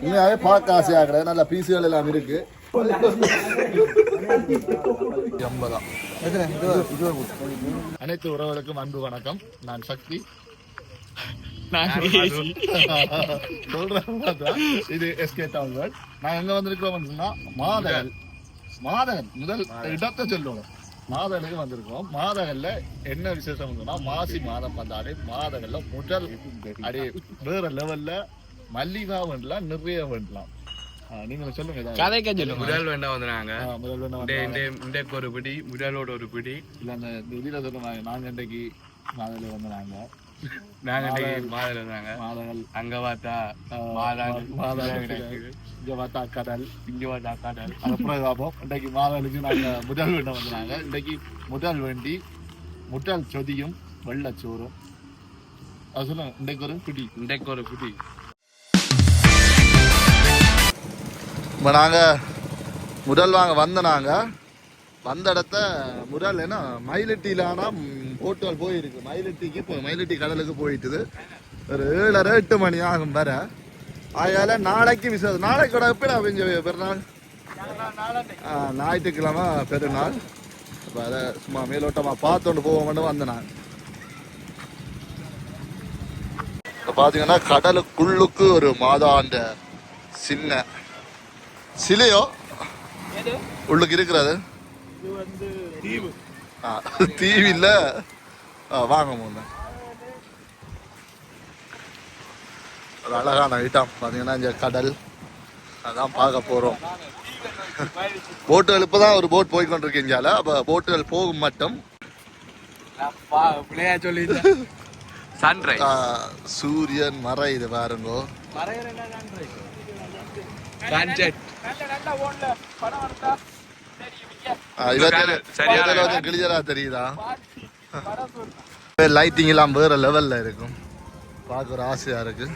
உண்மையாவே பார்க்க ஆசையாக கிடையாது நல்ல பீஸுகள் எல்லாம் இருக்கு. அனைத்து உறவுகளுக்கும் அன்பு வணக்கம். நான் சக்தி. இது எஸ்கே டவுன்கள் நான் எங்க வந்திருக்கிறோம் சொன்னா மாதகல் மாதகன். முதல் இடத்தை சொல்லணும் மாதகனுக்கு வந்திருக்கோம் மாதகல்ல என்ன விசேஷம் சொன்னா மாசி மாதம் வந்தாலே மாதகல்ல முதல் அடி வேற லெவல்ல மல்லிகா வேண்டலாம் நிறைய வேண்டலாம். நீங்க சொல்லுங்க ஏதாவது. கதைக்க சொல்லுங்க. முதல் வேண்டாம் வந்தாங்க முதல் வேண்டாம் இந்த வந்தாங்க. இந்த இன்றைக்கு ஒரு பிடி முதலோட ஒரு பிடி. இல்ல அந்த இதுல சொல்லுவாங்க நாங்க இன்றைக்கு மாதல வந்து நாங்க இன்றைக்கு மாதல் இருந்தாங்க மாதகள் அங்க பார்த்தா மாதாள் கிடக்கு. இங்க பார்த்தா கடல் இங்க பார்த்தா கடல். அப்புறம் பார்ப்போம். இன்றைக்கு மாதளுக்கு நாங்க முதல் வேண்ட வந்தாங்க இன்றைக்கு முதல் வேண்டி முட்டல் சொதியும் வெள்ளச்சோறும் அது சொல்லுங்க. இன்றைக்கு ஒரு பிடி. இன்றைக்கு ஒரு பிடி. இப்போ நாங்கள் முதல் வாங்க வந்த நாங்கள் வந்த இடத்த முதல் என்ன மயிலட்டியில் ஆனால் போயிருக்கு. மயிலட்டிக்கு இப்போ மயிலட்டி கடலுக்கு போயிட்டுது. ஒரு ஏழரை எட்டு மணி ஆகும் வர. அதனால நாளைக்கு விசேஷம் நாளைக்கு கூட எப்படி அவங்க பெருநாள்? ஞாயிற்றுக்கிழமை பெருநாள். இப்போ அதை சும்மா மேலோட்டமாக பார்த்துட்டு போவோம்னு வந்தேன் நான் இப்போ பார்த்தீங்கன்னா கடலுக்குள்ளுக்கு ஒரு மாதாண்ட சின்ன சிலையோ? உள்ளுக்கு இருக்கிறது ஆ, தீவு. இல்ல ஆ, வாங்க முன்ன ஒரு அழகான ஐட்டம் பார்த்தீங்கன்னா இங்க கடல். அதான் பார்க்க போறோம். போட்டுகள் இப்பதான் ஒரு போட் போய் கொண்டிருக்கீங்களால அப்ப போட்டுகள் போகும் மட்டும். பிள்ளையா சொல்லி சன்ரைஸ். ஆ, சூரியன் மறையுது பாருங்கோ. கொஞ்சம் கிளியரா தெரியுதா? லைட்டிங் எல்லாம் வேற லெவல்ல இருக்கும். பார்க்க ஒரு ஆசையா இருக்கு.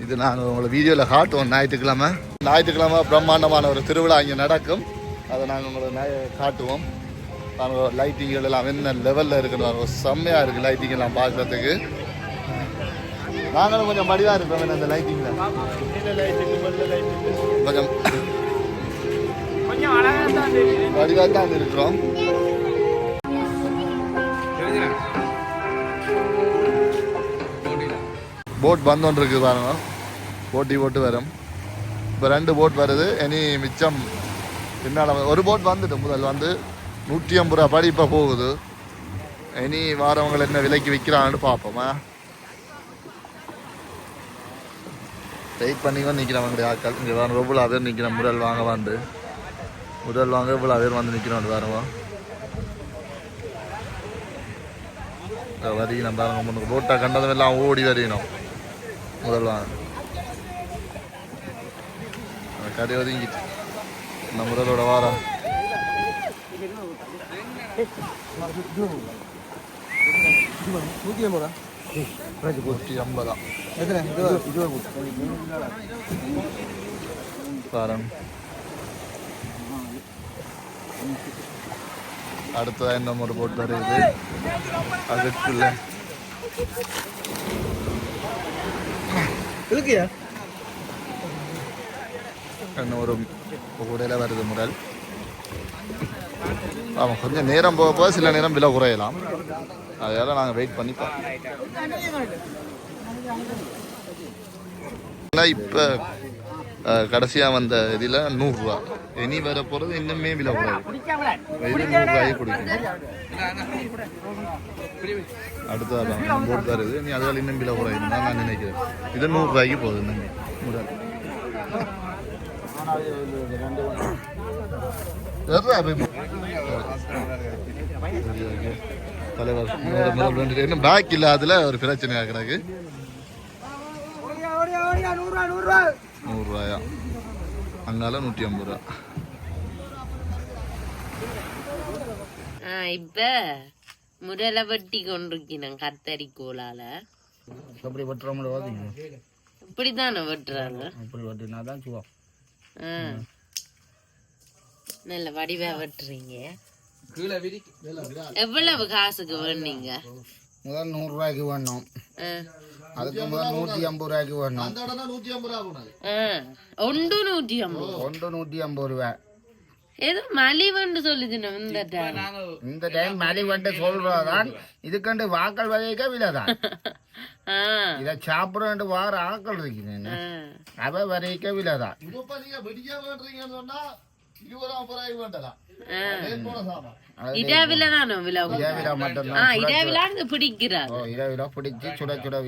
இது நாங்கள் உங்களை வீடியோவில் காட்டுவோம் ஞாயிற்றுக்கிழமை. ஞாயிற்றுக்கிழமை பிரம்மாண்டமான ஒரு திருவிழா இங்கே நடக்கும். அதை நாங்கள் உங்களை நா- காட்டுவோம். நாங்கள் லைட்டிங்கள் எல்லாம் என்ன லெவலில் இருக்குன்னு பாருங்க. செம்மையா இருக்கு லைட்டிங் எல்லாம் பார்க்கறதுக்கு. நாங்களும் கொஞ்சம் மடிவாக இருக்கோம் அந்த இந்த லைட்டிங்கில் கொஞ்சம் மடிதாக தான் இருக்கிறோம். போட் வந்து இருக்கு பாருங்க. போட்டி போட்டு வரும். இப்போ ரெண்டு போட் வருது. இனி மிச்சம் என்னால் ஒரு போட் வந்துட்டு முதல் வந்து நூற்றி ஐம்பது ரூபா படி இப்போ போகுது. இனி வாரவங்க என்ன விலைக்கு விற்கிறாங்கன்னு பார்ப்போமா வெயிட் பண்ணி வந்து நிற்கிறவங்க ஆட்கள். இங்கே வேறு எவ்வளோ பேர் நிற்கிறேன் முதல் வாங்க வந்து. முதல் வாங்க இவ்வளோ பேர் வந்து நிற்கிறோம் வேறுவா வரி நம்ம பாருங்க முன்னுக்கு போட்டா கண்டதும் எல்லாம் ஓடி வரையணும். முதல் வாங்க. கடை ஒதுங்கிட்டு. நம்ம முதலோட வாரம். நூற்றி ஐம்பதா பாருங்க அடுத்ததா இன்னும் ஒரு போட் வருது அதுக்குள்ள இன்னும் ஒரு கூடையில வருது முரல் ஆமாம் கொஞ்சம் நேரம் போக போக சில நேரம் விலை குறையலாம். அதனால நாங்கள் வெயிட் பண்ணிப்போம் இப்போ கடைசியாக வந்த இதில் நூறுரூவா. இனி வர போகிறது இன்னுமே விலை குறையும் இது நூறுரூவாயே குடிக்கும் அடுத்ததான் போட்டு தருது நீ அதில் இன்னும் விலை குறையும் தான் நான் நினைக்கிறேன். இது நூறுரூவாய்க்கு போகுது இன்னும். சரி, okay. தலைவர் முதல் இன்னும் பேக் இல்லை அதில் ஒரு பிரச்சனை கிடக்கு. நூறுரூவாயா? அங்கால நூற்றி ஐம்பது ரூபா. ஆ, இப்ப முதல வெட்டி கொண்டிருக்கிறேன் கத்தரி கோலால. அப்படி வெட்டுறவங்கள பார்த்தீங்க இப்படித்தானே வெட்டுறாங்க? அப்படி வெட்டினா தான் சுவம் ஆ. நல்ல வடிவா வெட்டுறீங்க. எவ்வளவு காசுக்கு வேணீங்க முதல் நூறுரூவாய்க்கு வேணும் ஆ. அதுக்கு முதல் நூற்றி ஐம்பது ரூபாய்க்கு வேணும். ஒன்று நூற்றி ஐம்பது. ஒன்று நூற்றி ஐம்பது ரூபா. ஏதோ மலிவுன்னு சொல்லுது இந்த time. இந்த டைம் மலி வந்து சொல்றதான் இதுக்கண்டு வாக்கள் வகைக்க விலை தான் ஆ. இதை சாப்பிட வார ஆக்கள் இருக்குது. அவ வரைக்க விலை நீங்க இரவில மட்டும்தான் பிடிக்கிறார் இரவில பிடிச்சி சுட சுட.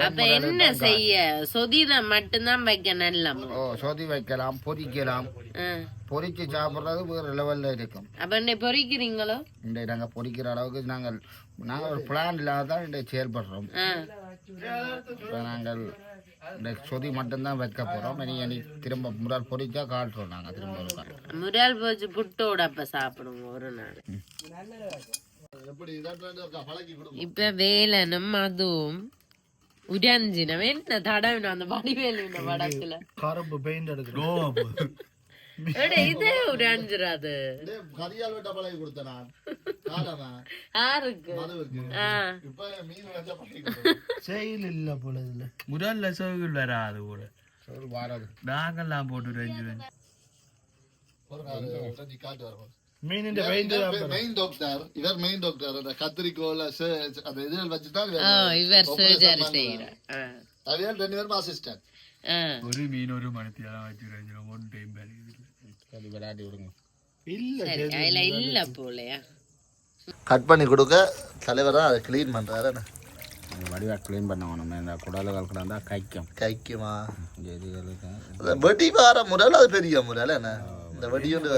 அப்ப என்ன செய்ய சொதிதான் மட்டும்தான் வைக்க நல்லம் ஓ சொதி வைக்கலாம் பொரிக்கலாம் ஆ. பொரிச்சு சாப்பிட்றது வேறு லெவலில் இருக்கும் அப்ப என்ன பொறிக்கிறீங்களோ இந்த நாங்கள் பொரிக்கிற அளவுக்கு நாங்கள் நாங்கள் ஒரு பிளான் இல்லாத தான் செயல்படுறோம். இப்போ நாங்கள் இந்த சொதி மட்டும்தான் வைக்க போகிறோம் இனி இனி திரும்ப முதல் பொரிச்சா காட்டுறோம் நாங்கள் திரும்ப முறால் போச்சு புட்டோட அப்ப சாப்பிடுங்க ஒரு நாள். இப்ப வேலனும் அதுவும் உடஞ்சினம் என்ன தடவின அந்த வடிவேலு வடக்குல கரும்பு பெயிண்ட் எடுக்கணும். எடே, இதே வெட்ட பழகி கொடுத்தேன். செயல் இல்லை போல இதில் முதல்ல சோகுகள் வராது கூட வாரது நாங்கெல்லாம் போட்டு ரெஞ்சு மீன் மெயின் டாக்டர் இவர் மெயின் டாக்டர் அந்த கத்திரிக்கோல அந்த இதில் வச்சுதான் ஆ, இவர் சர்ஜரி செய்யறார் ஆ. அவையால் ரெண்டு பேரும் அசிஸ்டன்ட் ஆ. ஒரு மீன் ஒரு மணத்தியெல்லாம் வச்சு ரெஞ்சு ஒன் டைம் வேலை சரி விளையாடி விடுங்க. இல்ல போலயா? கட் பண்ணி கொடுக்க தலைவர் தான் அதை க்ளீன் பண்றாரு வடிவா க்ளீன் பண்ண வேணும் இந்த குடலுகள் கிடந்தா கைக்கும். கைக்குமா? அந்த வெடி வார முறையில் அது பெரிய முறையில் என்ன? இந்த வெடி வந்து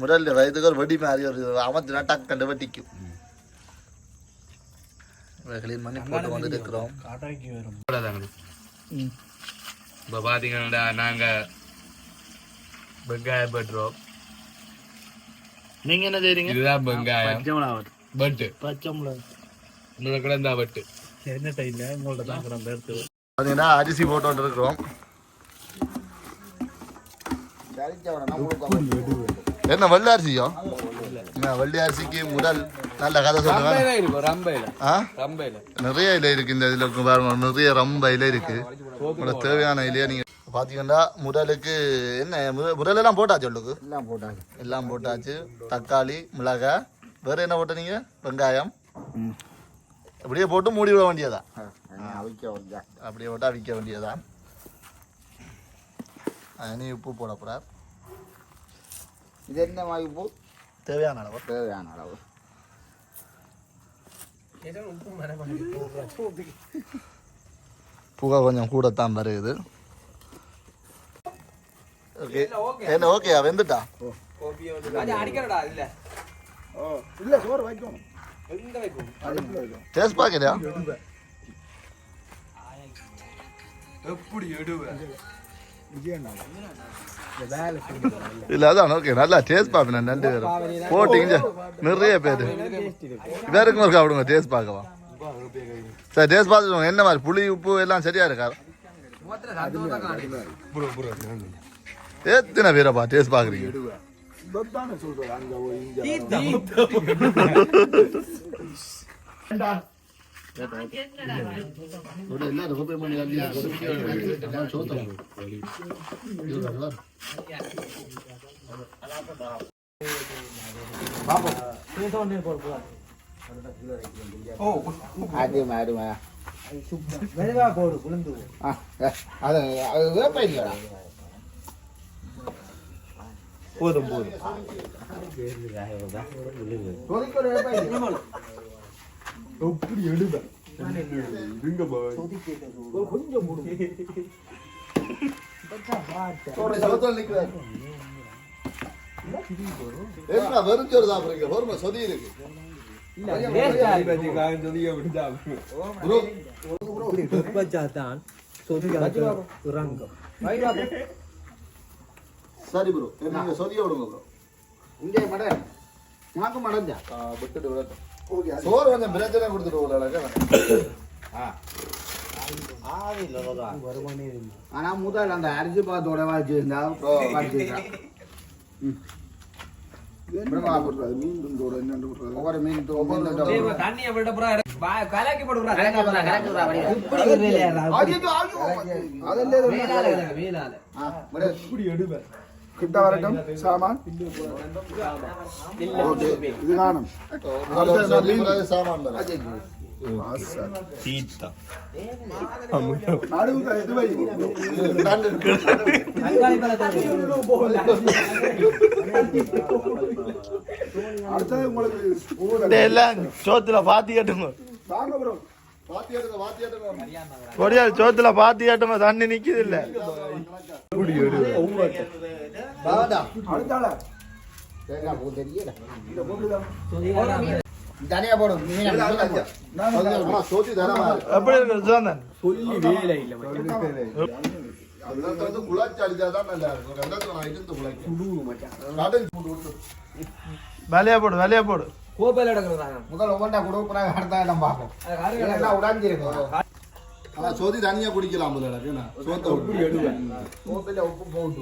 முறையில் வயதுக்கு ஒரு வெடி மாதிரி ஒரு அமர்த்தினா டக் கண்டு வெட்டிக்கும் க்ளீன் பண்ணி போட்டு வந்துட்டு இருக்கிறோம். இப்போ பார்த்தீங்கன்னா நாங்கள் வெங்காயம் பட்டுறோம் நீங்க என்ன செய்றீங்க? இதுதான் வெங்காயம் பட்டு பச்சை மிளகா இன்னொரு கிடந்தா பட்டு என்ன டைம்ல உங்கள்ட்ட தான் கிடந்த எடுத்து பார்த்தீங்கன்னா அரிசி போட்டு இருக்கிறோம் என்ன வெள்ளை அரிசியோ? என்ன வெள்ளை அரிசிக்கு முதல் நல்ல கதை ரம்பையில் நிறைய இலை இருக்கு இந்த இதில் பாருங்க. நிறைய ரொம்ப இலை இருக்கு. தேவையான இலையை நீங்க பார்த்தீங்கன்னா முதலுக்கு என்ன முதலெல்லாம் போட்டாச்சு உள்ளுக்கு? எல்லாம் போட்டாங்க எல்லாம் போட்டாச்சு. தக்காளி மிளகாய். வேற என்ன போட்ட நீங்க? வெங்காயம். அப்படியே போட்டு மூடி விட வந்தா அப்படியே போட்டு அவிக்க வேண்டியதான் இனி உப்பு போட போறார் இது என்ன வாய்ப்பு தேவையான அளவு. தேவையான அளவு. புகை கொஞ்சம் கூடத்தான் வருது. ஓகே. என்ன ஓகே? வெந்துட்டா? இல்ல. சோறு வைக்கணும் டேஸ்ட் பார்க்கலையா எப்படி இல்ல அதான் ஓகே நல்லா டேஸ்ட் பார்ப்பேன் ரெண்டு பேரும் போட்டீங்க நிறைய பேர். வேறுக்கும் இருக்கா. விடுங்க டேஸ்ட் பார்க்கவா. சரி டேஸ்ட் பார்த்துக்கோங்க. என்ன மாதிரி புளி உப்பு எல்லாம் சரியா இருக்கா? எத்தனை பேரப்பா டேஸ்ட் பாக்குறீங்க அது மாறுமா போடு குளிந்து அது வேப்ப இல்லையா? போதும் போதும். எப்படி எடுப்பேன் கொஞ்சம் என்ன வெறிஞ்சோறு சாப்பிடுங்க ஒருமை சொதி இருக்கு. சொதியாக இறங்கும். சரி ப்ரோ நீங்க சொதிய விடுங்க ப்ரோ இங்கே மடன் உனக்கு மடஞ்சா? விட்டுட்டு விடட்டும். சோறு கொஞ்சம் பிரச்சனை கொடுத்துட்டு விடலாம் ஆனா முதல் அந்த அரிசி பாத்தோட வச்சிருக்கா ஒவ்வொரு மீன் தண்ணி கலக்கி போடுறா ஆ, விடு. கிட்ட வரட்டும் சாமான்? இது காணும். அடுத்தது உங்களுக்கு சோத்துல பாத்தி கட்டுங்க. வாங்க bro. வாத்தி எடுங்க, வாத்தி எடுங்க. கொடியா சோத்துல பாத்தி கட்டுங்க தண்ணி நிக்குது இல்ல. அடுத்தால தேங்காய் பூ தெரியல. இத போட்டுதான். தனியா போடு போடு. ஆமா, சோத்தி தரமா இருக்கு. எப்படி இருக்கு சுதந்தன் அதுதான் வந்து குழாச்சி அடிச்சாதான் நல்லா இருக்கும். ரெண்டாவது நான் இருந்து குழாய்க்கிறேன். நடுவு போட்டு விட்டு. வேலையா போடு வேலையா போடு கோப்பையில எடுக்கிறாங்க முதல்ல ஒவ்வொன்றா கொடுக்குறாங்க அடுத்த இடம் பார்ப்போம் உடைஞ்சிருக்கும் ஆனா சோதி தனியா குடிக்கலாம் போல எனக்கு? சோத்தை உப்பு போட்டு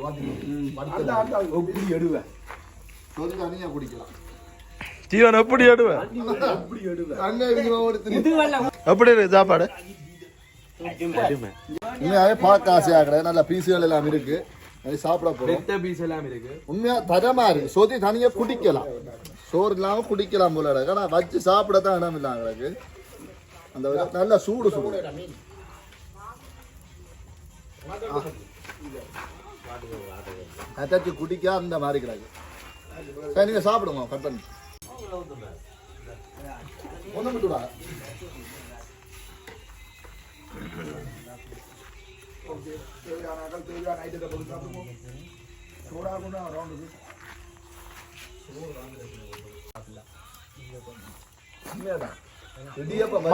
எடுவேன் சோதி தனியா குடிக்கலாம் ஜீவன் எப்படி. எப்படி இருக்கு சாப்பாடு உண்மையாவே பார்க்க ஆசையா இருக்கிறேன் நல்ல பீஸுகள் எல்லாம் இருக்கு அது சாப்பிட போறோம் பீஸ் எல்லாம் இருக்கு உண்மையா தரமா இருக்கு சோதி தனியா குடிக்கலாம் சோறு இல்லாம குடிக்கலாம் போல இருக்கு ஆனா வச்சு சாப்பிட தான் இடம் இல்லை எங்களுக்கு அந்த ஒரு நல்ல சூடு சூடு கத்தாச்சு குடிக்க அந்த மாதிரி கிடக்கு சரி நீங்க சாப்பிடுங்க கட் பண்ணி. ஒண்ணு விட்டுடா தேவையான அகல் தேவையான ஐட்டத்தை போட்டு சாப்பிடுவோம் சோடா கொண்டா ரவுண்டுக்கு இடியப்பம்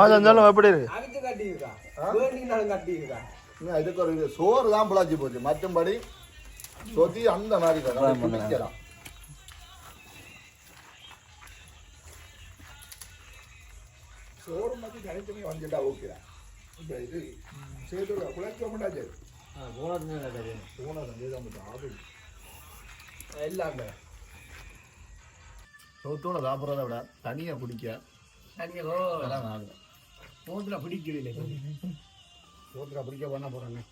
எப்படி இருக்கு இதுக்கு ஒரு சோறு தான் பிளாச்சி போச்சு. மற்றபடி சொதி அந்த மாதிரி குடிக்கலாம் சோறு மட்டும் தனித்தனி வந்துட்டா ஓகேடா இப்போ இது சேர்த்து குழைக்க மாட்டாச்சு எல்லாமே சோத்தோட சாப்பிட்றத விட தனியா குடிக்க தண்ணி அதெல்லாம் ஆகுது சோத்துல பிடிக்க பண்ண போறேன்னு